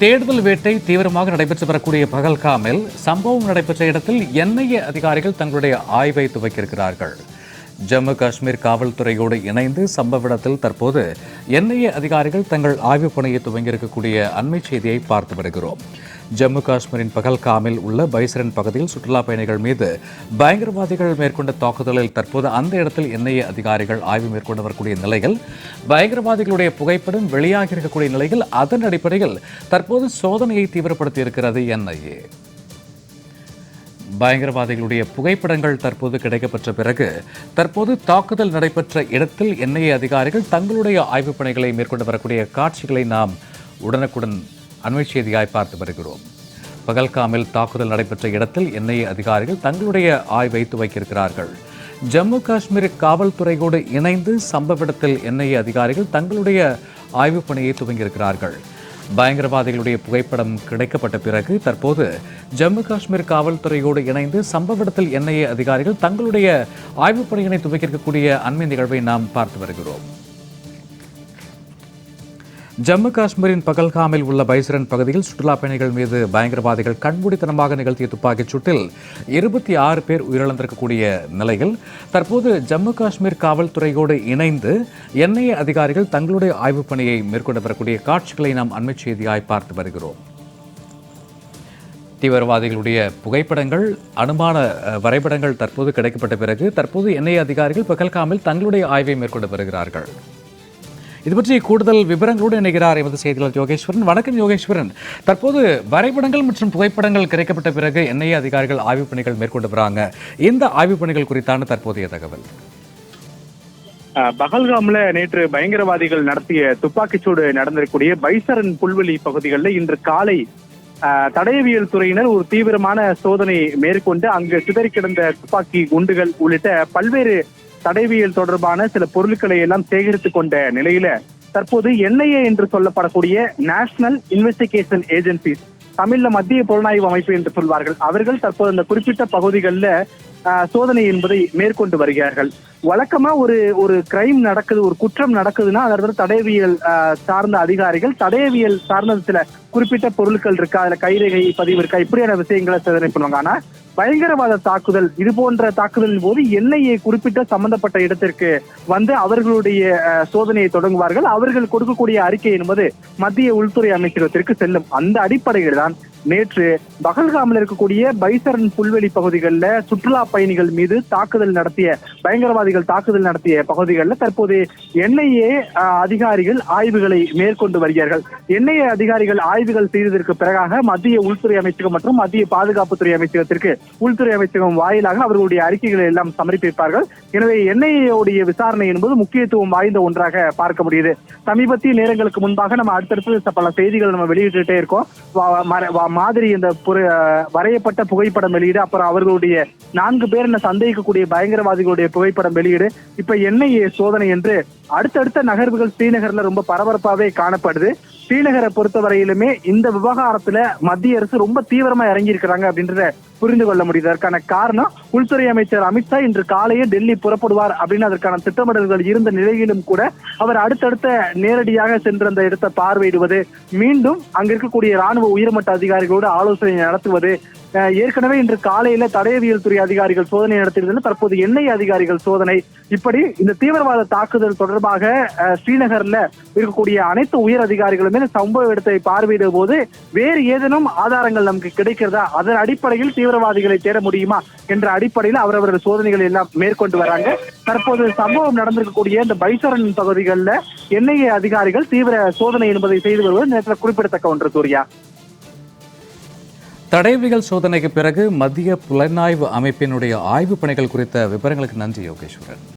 தேடுதல் வேட்டை தீவிரமாக நடைபெற்று வரக்கூடிய பகல்காமில் சம்பவம் நடைபெற்ற இடத்தில் என்ஐஏ அதிகாரிகள் தங்களுடைய ஆய்வை துவக்கியிருக்கிறார்கள். ஜம்மு காஷ்மீர் காவல்துறையோடு இணைந்து சம்பவ இடத்தில் தற்போது என்ஐஏ அதிகாரிகள் தங்கள் ஆய்வுப் பணியை துவங்கியிருக்கக்கூடிய அண்மை செய்தியை பார்த்து வருகிறோம். ஜம்மு காஷ்மீரின் பகல்காமில் உள்ள பைசரன் பகுதியில் சுற்றுலா பயணிகள் மீது பயங்கரவாதிகள் மேற்கொண்ட தாக்குதலில் தற்போது அந்த இடத்தில் என்ஐஏ அதிகாரிகள் ஆய்வு மேற்கொண்டு வரக்கூடிய நிலையில் பயங்கரவாதிகளுடைய புகைப்படம் வெளியாகி இருக்கக்கூடிய நிலையில் அதன் அடிப்படையில் தற்போது சோதனையை தீவிரப்படுத்தி இருக்கிறது என்ஐஏ. பயங்கரவாதிகளுடைய புகைப்படங்கள் தற்போது கிடைக்கப்பெற்ற பிறகு தற்போது தாக்குதல் நடைபெற்ற இடத்தில் என்ஐஏ அதிகாரிகள் தங்களுடைய ஆய்வுப் பணிகளை மேற்கொண்டு வரக்கூடிய காட்சிகளை நாம் உடனுக்குடன் அண்மை செய்தியாய் பார்த்து வருகிறோம். பகல்காமில் தாக்குதல் நடைபெற்ற இடத்தில் என்ஐஏ அதிகாரிகள் தங்களுடைய ஆய்வை துவக்கியிருக்கிறார்கள். ஜம்மு காஷ்மீர் காவல்துறையோடு இணைந்து சம்பவ இடத்தில் என்ஐஏ அதிகாரிகள் தங்களுடைய ஆய்வுப் பணியை துவங்கியிருக்கிறார்கள். பயங்கரவாதிகளுடைய புகைப்படம் கிடைக்கப்பட்ட பிறகு தற்போது ஜம்மு காஷ்மீர் காவல்துறையோடு இணைந்து சம்பவ இடத்தில் என்ஐஏ அதிகாரிகள் தங்களுடைய ஆய்வுப் பணியினை துவக்கியிருக்கக்கூடிய அண்மை நிகழ்வை நாம் பார்த்து வருகிறோம். ஜம்மு காஷ்மீரின் பகல்காமில் உள்ள பைசரன் பகுதியில் சுற்றுலா பயணிகள் மீது பயங்கரவாதிகள் கண்மூடித்தனமாக நிகழ்த்திய துப்பாக்கிச் சூட்டில் இருபத்தி ஆறு பேர் உயிரிழந்திருக்கக்கூடிய நிலையில் தற்போது ஜம்மு காஷ்மீர் காவல்துறையோடு இணைந்து என்ஐஏ அதிகாரிகள் தங்களுடைய ஆய்வுப் பணியை மேற்கொண்டு வரக்கூடிய காட்சிகளை நாம் அண்மை செய்தியாய் பார்த்து வருகிறோம். தீவிரவாதிகளுடைய புகைப்படங்கள் அனுமான வரைபடங்கள் தற்போது கிடைக்கப்பட்ட பிறகு தற்போது என்ஐஏ அதிகாரிகள் பகல்காமில் தங்களுடைய ஆய்வை மேற்கொண்டு வருகிறார்கள். இது பற்றி கூடுதல் விவரங்களோடு இணைகிறார் எமது செய்தியாளர் யோகேஸ்வரன். வணக்கம் யோகேஸ்வரன். தற்போது வரைபடங்கள் மற்றும் புகைப்படங்கள் கிடைக்கப்பட்ட பிறகு என்ஐஏ அதிகாரிகள் ஆய்வுப் பணிகள் மேற்கொண்டு வராங்க. இந்த ஆய்வுப் பணிகள் குறித்தான தற்போதைய தகவல். பகல்காம்ல நேற்று பயங்கரவாதிகள் நடத்திய துப்பாக்கிச்சூடு நடந்திருக்கக்கூடிய பைசரன் புல்வெளி பகுதிகளில் இன்று காலை தடயவியல் துறையினர் ஒரு தீவிரமான சோதனை மேற்கொண்டு அங்கு சிதறி கிடந்த துப்பாக்கி குண்டுகள் உள்ளிட்ட பல்வேறு தடைவியல் தொடர்பான சில பொருட்களை எல்லாம் சேகரித்துக் கொண்ட நிலையில தற்போது என்ஐஏ என்று சொல்லப்படக்கூடிய நேஷனல் இன்வெஸ்டிகேஷன் ஏஜென்சிஸ் தமிழ்ல மத்திய புலனாய்வு அமைப்பு என்று சொல்வார்கள். அவர்கள் தற்போது அந்த குறிப்பிட்ட பகுதிகளில் ஆஹ், சோதனை என்பதை மேற்கொண்டு வருகிறார்கள். வழக்கமா ஒரு ஒரு கிரைம் நடக்குது ஒரு குற்றம் நடக்குதுன்னா அதில் தடயவியல் ஆஹ், சார்ந்த அதிகாரிகள் தடயவியல் சார்ந்த சில குறிப்பிட்ட பொருட்கள் இருக்கா அதுல கைரேகை பதிவு இருக்கா இப்படியான விஷயங்களை சோதனை பண்ணுவாங்க. ஆனா பயங்கரவாத தாக்குதல் இது போன்ற தாக்குதலின் போது என்ஐஏ குறிப்பிட்ட சம்பந்தப்பட்ட இடத்திற்கு வந்து அவர்களுடைய அஹ், சோதனையை தொடங்குவார்கள். அவர்கள் கொடுக்கக்கூடிய அறிக்கை என்பது மத்திய உள்துறை அமைச்சகத்திற்கு செல்லும். அந்த அடிப்படையில் தான் நேற்று பகல்காமில் இருக்கக்கூடிய பைசரன் புல்வெளி பகுதிகளில் சுற்றுலா பயணிகள் மீது தாக்குதல் நடத்திய பயங்கரவாதிகள் தாக்குதல் நடத்திய பகுதிகளில் தற்போது என்ஐஏ அதிகாரிகள் ஆய்வுகளை மேற்கொண்டு வருகிறார்கள். என்ஐஏ அதிகாரிகள் ஆய்வுகள் செய்ததற்கு பிறகாக மத்திய உள்துறை அமைச்சகம் மற்றும் மத்திய பாதுகாப்புத்துறை அமைச்சகத்திற்கு உள்துறை அமைச்சகம் வாயிலாக அவர்களுடைய அறிக்கைகளை எல்லாம் சமர்ப்பிப்பார்கள். எனவே என்ஐஏடைய விசாரணை என்பது முக்கியத்துவம் வாய்ந்த ஒன்றாக பார்க்க முடியுது. சமீபத்திய நேரங்களுக்கு முன்பாக நம்ம அடுத்தடுத்து பல செய்திகள் நம்ம வெளியிட்டுட்டே இருக்கோம். வா- மர- மாதிரி இந்த வரையப்பட்ட புகைப்படம் வெளியீடு அப்புறம் அவர்களுடைய நான்கு பேர் என்ன சந்தேகிக்கக்கூடிய பயங்கரவாதிகளுடைய புகைப்படம் வெளியீடு இப்ப என்ஐஏ சோதனை என்று அடுத்தடுத்த நகர்வுகள் ஸ்ரீநகர்ல ரொம்ப பரபரப்பாவே காணப்படுது. ஸ்ரீநகரை பொறுத்தவரையிலுமே இந்த விவகாரத்துல மத்திய அரசு ரொம்ப தீவிரமா இறங்கி இருக்கிறாங்க அப்படின்றத புரிந்து கொள்ள முடியுது. அதற்கான காரணம் உள்துறை அமைச்சர் அமித்ஷா இன்று காலையே டெல்லி புறப்படுவார் அப்படின்னு அதற்கான திட்டமிடல்கள் இருந்த நிலையிலும் கூட அவர் அடுத்தடுத்த நேரடியாக சென்று அந்த இடத்தை பார்வையிடுவது மீண்டும் அங்க இருக்கக்கூடிய ராணுவ உயர்மட்ட அதிகாரிகளோடு ஆலோசனை நடத்துவது ஏற்கனவே இன்று காலையில தடயவியல் துறை அதிகாரிகள் சோதனை நடத்தியிருந்தது தற்போது எண்ணெய் அதிகாரிகள் சோதனை. இப்படி இந்த தீவிரவாத தாக்குதல் தொடர்பாக ஸ்ரீநகர்ல இருக்கக்கூடிய அனைத்து உயர் அதிகாரிகளுமே சம்பவ இடத்தை பார்வையிடும் போது வேறு ஏதேனும் ஆதாரங்கள் நமக்கு கிடைக்கிறதா? அதன் அடிப்படையில் தீவிரவாதிகளை தேட முடியுமா? என்ற அடிப்படையில் அவரவர்கள் சோதனைகளை எல்லாம் மேற்கொண்டு வராங்க. தற்போது சம்பவம் நடந்திருக்கக்கூடிய இந்த பைசரன் பகுதிகளில் என்ஐஏ அதிகாரிகள் தீவிர சோதனை என்பதை செய்து வருவது நேரத்தில் குறிப்பிடத்தக்க ஒன்று சூர்யா. தடயவியல் சோதனைக்கு பிறகு மத்திய புலனாய்வு அமைப்பினுடைய ஆய்வுப் பணிகள் குறித்த விவரங்களுக்கு நன்றி யோகேஸ்வரன்.